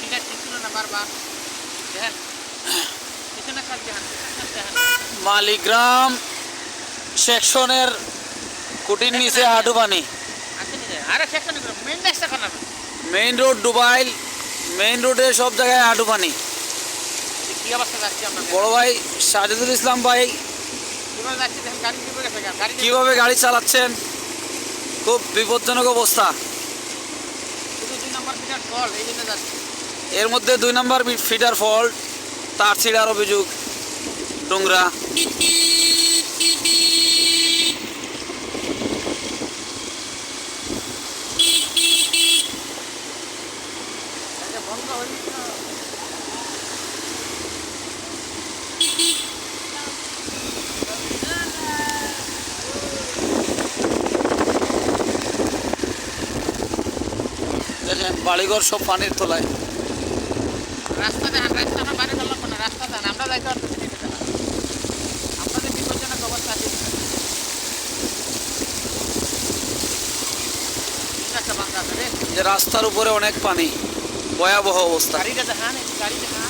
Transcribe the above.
ঠিক আছে ছিল না বারবার দেখেন মালিগ্রাম সেকশনের কুটির নিচে হাঁটু পানি রাস্তা খানা মেইন রোড ডুবাইল মেইন রোডে সব জায়গায় হাঁটু পানি কি অবস্থা বড় ভাই সাজিদুল ইসলাম ভাই কীভাবে গাড়ি চালাচ্ছেন? খুব বিপজ্জনক অবস্থা। এর মধ্যে দুই নম্বর ফিটার ফল্ট তার ছিঁড়ার অভিযোগ ডোংরা। বন্ধ হয়ে দেখেন বাড়িঘর সব পানির তোলায়। রাস্তা দেখেন রাস্তা আমরা বাইরে চললাম না রাস্তা দেখেন আমরা যাইতে পারতেছি না এটা দেখেন। আপনাদের বিপজ্জনক অবস্থা আছে। যে রাস্তার উপরে অনেক পানি ভয়াবহ অবস্থা। গাড়িটা দেখান গাড়ি দেখান